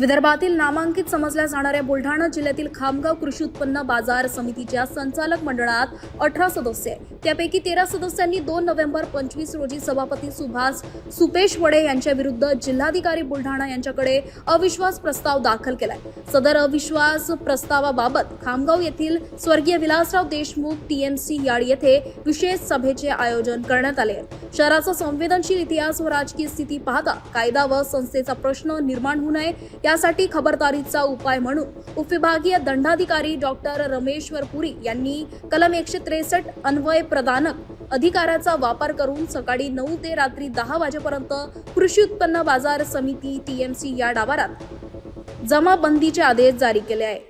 विदर्भातील नामांकित समजल्या जाणाऱ्या बुलढाणा जिल्ह्यातील खामगाव कृषी उत्पन्न बाजार समितीच्या संचालक मंडळात अठरा सदस्य आहेत. त्यापैकी तेरा सदस्यांनी दोन नोव्हेंबर पंचवीस रोजी सभापती सुभाष सुपेश वडे यांच्या विरुद्ध जिल्हाधिकारी बुलढाणा यांच्याकडे अविश्वास प्रस्ताव दाखल केलाय. सदर अविश्वास प्रस्तावाबाबत खामगाव येथील स्वर्गीय विलासराव देशमुख टीएमसी याड येथे विशेष सभेचे आयोजन करण्यात आले शहराचा संवेदनशील इतिहास व राजकीय स्थिती पाहता कायदा व संस्थेचा प्रश्न निर्माण होऊ नये त्यासाठी खबरदारीचा उपाय म्हणून उपविभागीय दंडाधिकारी डॉक्टर रमेश्वर पुरी यांनी कलम एकशे त्रेसष्ट अन्वय प्रदानक अधिकाराचा वापर करून सकाळी नऊ ते रात्री दहा वाजेपर्यंत कृषी उत्पन्न बाजार समिती टीएमसी या डावारात जमाबंदीचे आदेश जारी केले आहे